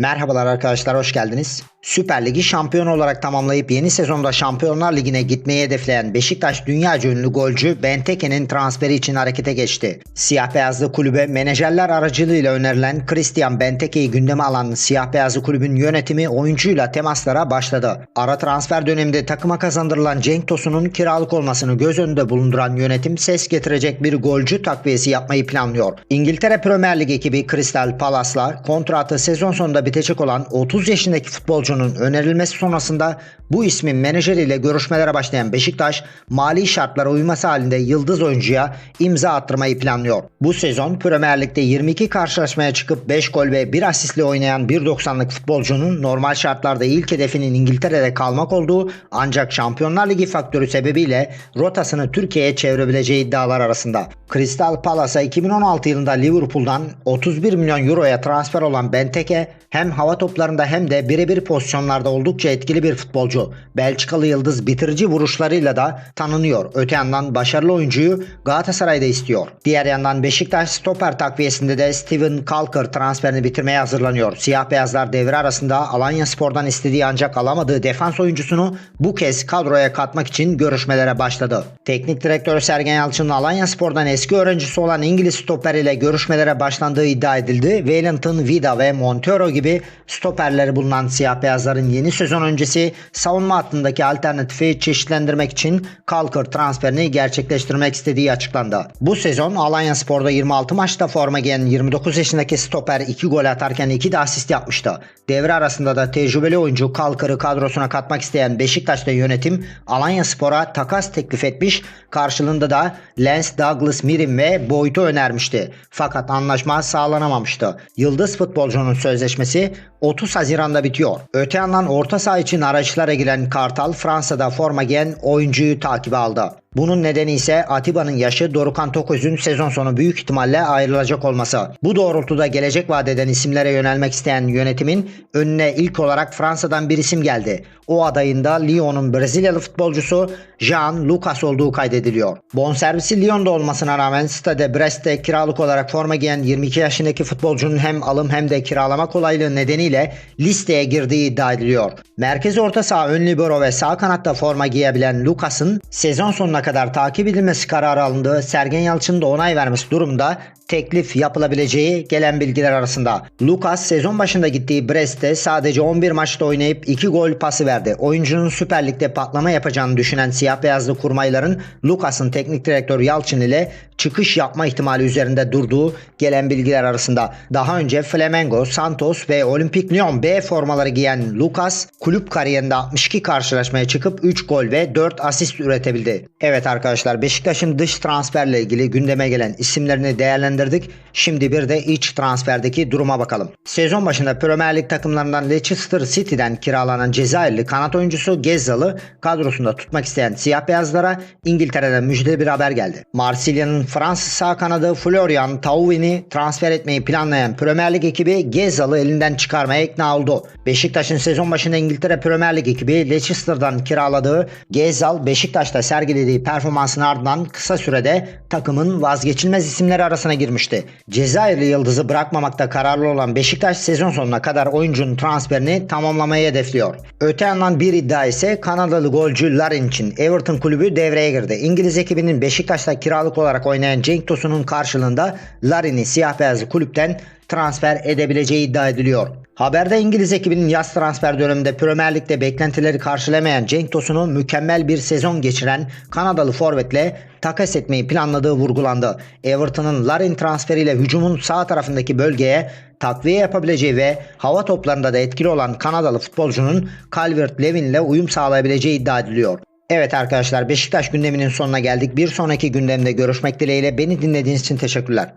Merhabalar arkadaşlar hoş geldiniz. Süper Ligi şampiyon olarak tamamlayıp yeni sezonda Şampiyonlar Ligi'ne gitmeyi hedefleyen Beşiktaş dünyaca ünlü golcü Benteke'nin transferi için harekete geçti. Siyah beyazlı kulübe menajerler aracılığıyla önerilen Christian Benteke'yi gündeme alan siyah beyazlı kulübün yönetimi oyuncuyla temaslara başladı. Ara transfer döneminde takıma kazandırılan Cenk Tosun'un kiralık olmasını göz önünde bulunduran yönetim ses getirecek bir golcü takviyesi yapmayı planlıyor. İngiltere Premier Lig ekibi Crystal Palace'la kontratı sezon sonunda bitecek olan 30 yaşındaki futbolcunun önerilmesi sonrasında bu ismin menajeriyle görüşmelere başlayan Beşiktaş mali şartlara uyması halinde yıldız oyuncuya imza attırmayı planlıyor. Bu sezon Premier Lig'de 22 karşılaşmaya çıkıp 5 gol ve 1 asistle oynayan 1.90'lık futbolcunun normal şartlarda ilk hedefinin İngiltere'de kalmak olduğu ancak Şampiyonlar Ligi faktörü sebebiyle rotasını Türkiye'ye çevirebileceği iddialar arasında. Crystal Palace'a 2016 yılında Liverpool'dan 31 milyon euroya transfer olan Benteke hem hava toplarında hem de birebir pozisyonlarda oldukça etkili bir futbolcu. Belçikalı yıldız bitirici vuruşlarıyla da tanınıyor. Öte yandan başarılı oyuncuyu Galatasaray'da istiyor. Diğer yandan Beşiktaş stoper takviyesinde de Steven Kalkar transferini bitirmeye hazırlanıyor. Siyah beyazlar devre arasında Alanya Spor'dan istediği ancak alamadığı defans oyuncusunu bu kez kadroya katmak için görüşmelere başladı. Teknik direktör Sergen Yalçın'ın Alanya Spor'dan eski öğrencisi olan İngiliz stoper ile görüşmelere başlandığı iddia edildi. Wellington, Vida ve Montero gibi stoperleri bulunan siyah beyazların yeni sezon öncesi savunma hattındaki alternatifi çeşitlendirmek için Kalkar transferini gerçekleştirmek istediği açıklandı. Bu sezon Alanya Spor'da 26 maçta forma giyen 29 yaşındaki stoper 2 gol atarken 2 de asist yapmıştı. Devre arasında da tecrübeli oyuncu Kalkar'ı kadrosuna katmak isteyen Beşiktaş'ta yönetim Alanya Spor'a takas teklif etmiş. Karşılığında da Lance Douglas Mirim ve Boyd'u önermişti. Fakat anlaşma sağlanamamıştı. Yıldız futbolcunun sözleşmesi 30 Haziran'da bitiyor. Öte yandan orta saha için araçlara giren Kartal Fransa'da forma giyen oyuncuyu takibe aldı. Bunun nedeni ise Atiba'nın yaşı Dorukan Toköz'ün sezon sonu büyük ihtimalle ayrılacak olması. Bu doğrultuda gelecek vadeden isimlere yönelmek isteyen yönetimin önüne ilk olarak Fransa'dan bir isim geldi. O adayın da Lyon'un Brezilyalı futbolcusu Jean Lucas olduğu kaydediliyor. Bonservisi Lyon'da olmasına rağmen Stade Brest'te kiralık olarak forma giyen 22 yaşındaki futbolcunun hem alım hem de kiralama kolaylığı nedeniyle listeye girdiği iddia ediliyor. Merkez orta saha ön libero ve sağ kanatta forma giyebilen Lucas'ın sezon sonuna kadar takip edilmesi kararı alındığı Sergen Yalçın'ın da onay vermesi durumda teklif yapılabileceği gelen bilgiler arasında. Lucas sezon başında gittiği Brest'te sadece 11 maçta oynayıp 2 gol pası verdi. Oyuncunun Süper Lig'de patlama yapacağını düşünen siyah beyazlı kurmayların Lucas'ın teknik direktör Yalçın ile çıkış yapma ihtimali üzerinde durduğu gelen bilgiler arasında. Daha önce Flamengo, Santos ve Olimpik Lyon B formaları giyen Lucas kulüp kariyerinde 62 karşılaşmaya çıkıp 3 gol ve 4 asist üretebildi. Evet arkadaşlar Beşiktaş'ın dış transferle ilgili gündeme gelen isimlerini değerlendirdik. Şimdi bir de iç transferdeki duruma bakalım. Sezon başında Premier Lig takımlarından Leicester City'den kiralanan Cezayirli kanat oyuncusu Gezzal'ı kadrosunda tutmak isteyen siyah beyazlara İngiltere'den müjdeli bir haber geldi. Marsilya'nın Fransız sağ kanadı Florian Thauvigny transfer etmeyi planlayan Premier Lig ekibi Gezzal'ı elinden çıkarmaya ikna oldu. Beşiktaş'ın sezon başında İngiltere Premier Lig ekibi Leicester'dan kiraladığı Gezzal Beşiktaş'ta sergilediği performansın ardından kısa sürede takımın vazgeçilmez isimleri arasına girmişti. Cezayirli yıldızı bırakmamakta kararlı olan Beşiktaş sezon sonuna kadar oyuncunun transferini tamamlamayı hedefliyor. Öte yandan bir iddia ise Kanadalı golcü Larin için Everton kulübü devreye girdi. İngiliz ekibinin Beşiktaş'ta kiralık olarak oynayan Cenk Tosun'un karşılığında Larin'i siyah beyazlı kulüpten transfer edebileceği iddia ediliyor. Haberde İngiliz ekibinin yaz transfer döneminde Premier Lig'de beklentileri karşılamayan Cenk Tosun'u mükemmel bir sezon geçiren Kanadalı forvetle takas etmeyi planladığı vurgulandı. Everton'ın Larin transferiyle hücumun sağ tarafındaki bölgeye takviye yapabileceği ve hava toplarında da etkili olan Kanadalı futbolcunun Calvert-Lewin ile uyum sağlayabileceği iddia ediliyor. Evet arkadaşlar Beşiktaş gündeminin sonuna geldik. Bir sonraki gündemde görüşmek dileğiyle beni dinlediğiniz için teşekkürler.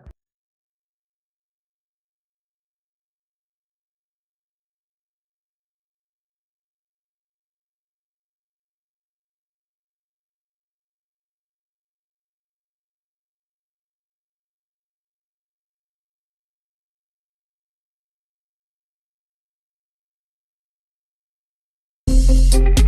you